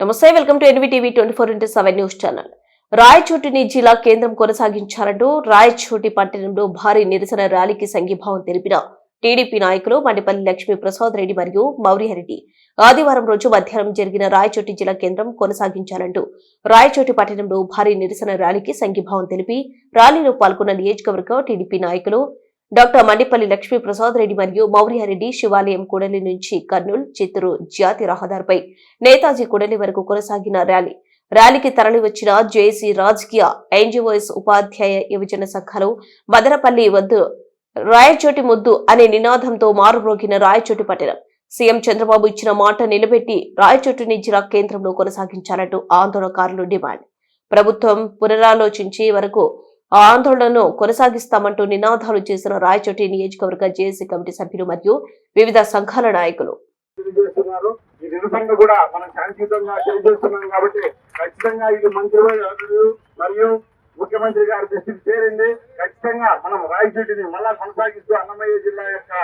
నమస్తే welcome to NVTV twenty four into seven news channel. రాయచోటిని జిల్లా కేంద్రం కొనసాగించాలంటూ రాయచోటి పట్టణంలో భారీ నిరసన ర్యాలీకి సంఘీభావం తెలిపిన టీడీపీ నాయకులు మండిపల్లి లక్ష్మీ ప్రసాద్ రెడ్డి మరియు మౌరిహరెడ్డి ఆదివారం రోజు మధ్యాహ్నం జరిగిన రాయచోటి జిల్లా కేంద్రం కొనసాగించాలంటూ రాయచోటి పట్టణంలో భారీ నిరసన ర్యాలీకి సంఘీభావం తెలిపి ర్యాలీలో పాల్గొన్న నియోజకవర్గ టీడీపీ నాయకులు డాక్టర్ మండిపల్లి లక్ష్మీ ప్రసాద్ రెడ్డి మరియు మౌర్యారెడ్డి శివాలయం కూడలి నుంచి కర్నూలు చిత్తూరు జాతి రహదారిపై నేతాజీ కూడలి వరకు కొనసాగిన ర్యాలీ. ర్యాలీకి తరలివచ్చిన జేసీ రాజకీయ ఎన్జిఓఎస్ ఉపాధ్యాయ యువజన సంఘాలు మదనపల్లి వద్దు రాయచోటి ముద్దు అనే నినాదంతో మారుమ్రోగిన రాయచోటి పట్టణం. సీఎం చంద్రబాబు ఇచ్చిన మాట నిలబెట్టి రాయచోటిని జిల్లా కేంద్రంలో కొనసాగించాలంటూ ఆందోళనకారులు డిమాండ్. ప్రభుత్వం పునరాలోచించే వరకు ఆందోళనను కొనసాగిస్తామంటూ నినాదాలు చేసిన రాయచోటి నియోజకవర్గ జేఏసీ కమిటీ సభ్యులు మరియు వివిధ సంఘాల నాయకులు. తెలియజేస్తున్నారు. ఈ కూడా మనం శాంతియుతంగా తెలియజేస్తున్నాం కాబట్టి ఖచ్చితంగా ఇది మంత్రులు మరియు ముఖ్యమంత్రి గారి దృష్టికి చేరింది. ఖచ్చితంగా మనం రాయచోటిని మళ్ళా కొనసాగిస్తూ అన్నమయ్య జిల్లా యొక్క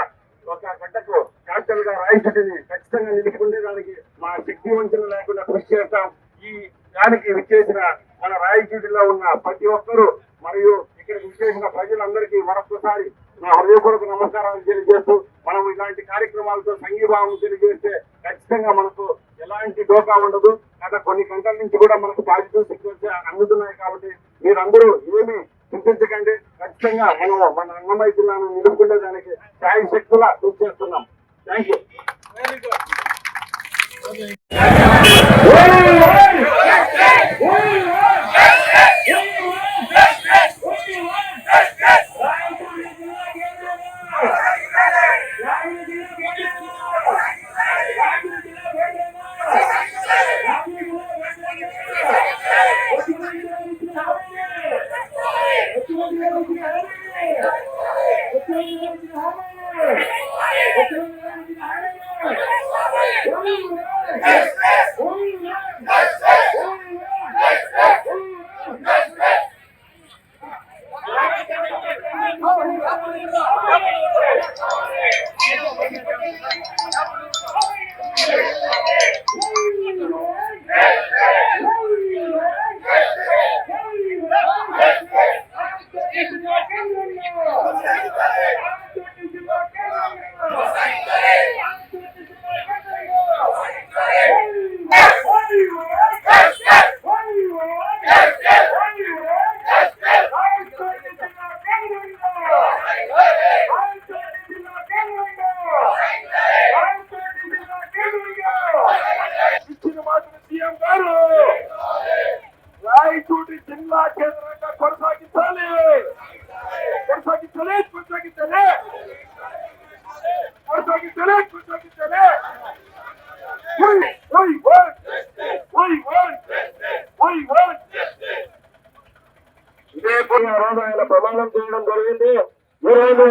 ఒక గడ్డకు క్యాపిటల్గా రాయచోటిని ఖచ్చితంగా నిలుపుకునేదానికి మా శక్తి వంచన లేకుండా కృషి చేస్తాం. ఈ దానికి విచ్చేసిన మన రాయచోటిలో ఉన్న ప్రతి ఒక్కరూ మరియు ఇక్కడికి విచ్చేసిన ప్రజలందరికీ మరొకసారి నా హృదయపూర్వక నమస్కారాలు తెలియజేస్తూ మనం ఇలాంటి కార్యక్రమాలతో సంఘీభావం తెలియజేస్తే ఖచ్చితంగా మనకు ఎలాంటి డోకా ఉండదు. గత కొన్ని గంటల నుంచి కూడా మనకు పాజిటివ్ సిగ్నల్స్ అందుతున్నాయి కాబట్టి మీరందరూ ఏమి చింతించకండి. ఖచ్చితంగా మనం మన అన్నమయ్య జిల్లాను నిలుపుకునే దానికి సాయి శక్తుల ఇచ్చిన ఇదే రోజు ఆయన ప్రమాణం చేయడం జరిగింది. ఈరోజు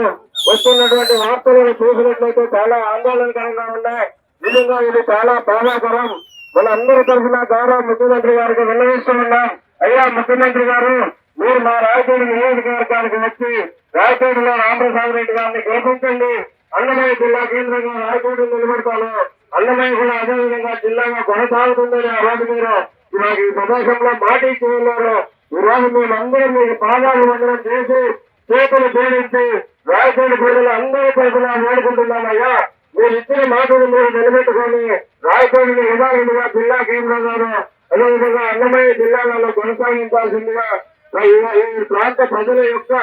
వస్తున్నటువంటి వార్తలను చూసినట్లయితే చాలా ఆందోళనకరంగా ఉన్నాయి. నిజంగా ఇది చాలా బాధాకరం. మన అందరి తరఫున గౌరవ ముఖ్యమంత్రి గారికి విన్నవిస్తూ ఉన్నాం. అయ్యా ముఖ్యమంత్రి గారు మీరు మా రాయచూరు నియోజకవర్గానికి వచ్చి రాయచూరులో రామప్రసాద్ రెడ్డి గారిని గెలిపించండి. అన్నమయ్య జిల్లా కేంద్రంగా రాయచూరు నిలబెడతాను. అన్నమయ్య కూడా అదేవిధంగా జిల్లాగా కొనసాగుతుందని ఆ రోజు మీరు మాకు ఈ ప్రదేశంలో మాట ఇచ్చి ఈరోజు మేమందరం మీకు పాదాలు వందనం చేసి చేతులు జోడించి రాయచోటి ప్రజలు అందరి తరఫున వేడుకుంటున్నామయ్యా. మీరు ఇచ్చిన మాటలు మీరు నిలబెట్టుకొని రాయచోటిని యథావిధిగా జిల్లా కేంద్రంగాను అదేవిధంగా అన్నమయ్య జిల్లాలలో కొనసాగించాల్సిందిగా ఈ- ప్రాంత ప్రజల యొక్క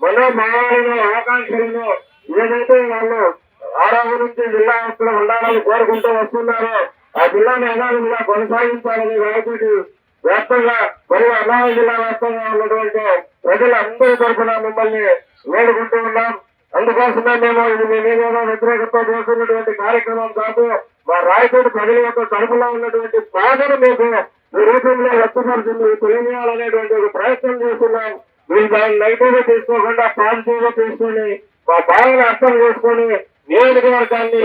మనోభావాలను ఆకాంక్షలను ఏదైతే వాళ్ళు ఆరావు నుంచి జిల్లా అక్కడ ఉండాలని కోరుకుంటూ వస్తున్నారో ఆ జిల్లాను యథావిధిగా కొనసాగించాలని రాయచోటి వ్యాప్తంగా మరియు అన్నారం జిల్లా వ్యాప్తంగా ఉన్నటువంటి ప్రజలందరి తరఫున మిమ్మల్ని వేడుకుంటూ ఉన్నాం. అందుకోసమే మేము ఇది మీ మీద వ్యతిరేకత చేస్తున్నటువంటి కార్యక్రమం కాదు మా రాయచోటి ప్రజల యొక్క కడుపులో ఉన్నటువంటి బాధను మీకు ఈ రూపంలో వ్యక్తపరుచుంది తెలియజేయాలనేటువంటి ఒక ప్రయత్నం చేస్తున్నాం. మీరు దాన్ని నెగిటివ్గా తీసుకోకుండా పాజిటివ్గా తీసుకొని మా బాధను అర్థం చేసుకొని నియోజకవర్గాన్ని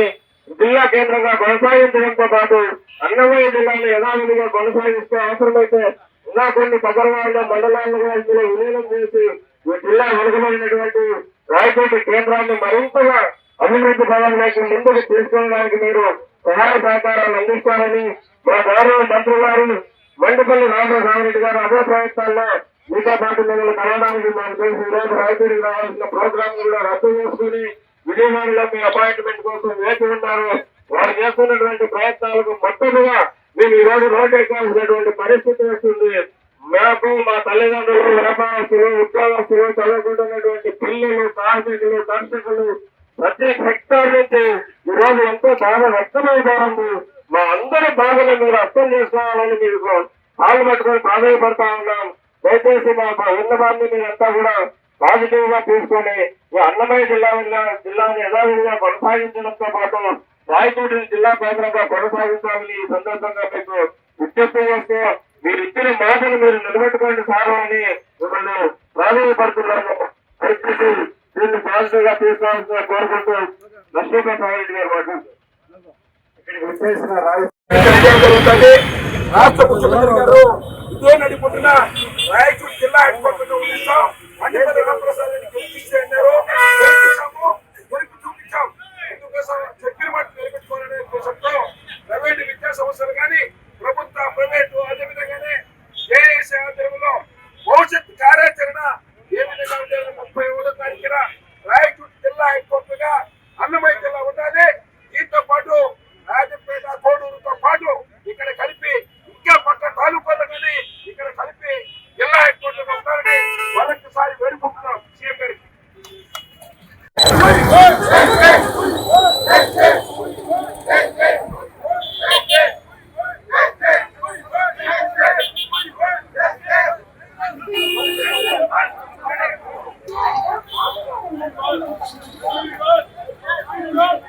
జిల్లా కేంద్రంగా కొనసాగించడంతో పాటు అన్నమయ్య జిల్లాను యథావిధిగా కొనసాగిస్తే అవసరమైతే ఇంకా కొన్ని పగరవాళ్ళ మండలాలుగా ఇందులో విలీనం చేసి ఈ జిల్లా వెనుకబడినటువంటి రాయచోటి కేంద్రాన్ని మరింతగా అభివృద్ధి పదంలోకి ముందుకు తీసుకెళ్ళడానికి మీరు సహాయ సహకారాలు అందిస్తారని మా గౌరవ మంత్రి గారు మండపల్లి రామరామరెడ్డి గారు అదే ప్రయత్నాల్లో మీతో పాటు మిమ్మల్ని కలవడానికి మాకు తెలిసి. ఈరోజు రాయచూరికి రావాల్సిన ప్రోగ్రామ్ కూడా రద్దు చేసుకుని విజయవాడలో మీ అపాయింట్మెంట్ కోసం వేచి ఉన్నారు. వారు చేస్తున్నటువంటి ప్రయత్నాలకు మొత్తముగా మేము ఈ రోజు రోడ్డు ఎక్కాల్సినటువంటి పరిస్థితి వస్తుంది. మాకు మా తల్లిదండ్రులు వ్యాపారస్తులు ఉద్యోగస్తులు చదువుకుంటున్నటువంటి పిల్లలు కార్మికులు దర్శకులు ప్రతి సెక్టర్ నుంచి ఈ రోజు ఎంతో బాగా వ్యక్తమైపోయింది. మా అందరి బాధను మీరు అర్థం చేసుకోవాలని మీరు కాలు పట్టుకొని ప్రాధాన్యపడతా ఉన్నాం. దయచేసి మా ఉన్నవారిని మీరంతా కూడా పాజిటివ్గా తీసుకొని అన్నమయ్య జిల్లా జిల్లాను యథావిధిగా కొనసాగించడంతో పాటు రాయచోటి జిల్లా కేంద్రంగా కొనసాగించాలని ఈ సందర్భంగా మీకు విజ్ఞప్తి చేస్తూ మీరు ఇచ్చిన మాటలు మీరు నిలబెట్టుకోండి సారు అని మిమ్మల్ని ప్రాధాన్యపడుతున్నాను పరిస్థితి దీన్ని పాజిటివ్గా తీసుకోవాల్సిన కోరుకుంటూ లక్ష్మీకాంత్ రెడ్డి గారు మాట్లాడుతున్నారు రాష్ట్ర ముఖ్యమంత్రి గారు ఇదే నడిపోతున్న రాయచూరు జిల్లా హెడ్ క్వార్టర్ ఉండిస్తాం మండిపల్లి రామప్రసాద్ రెడ్డి గెలిపిస్తే Thank you.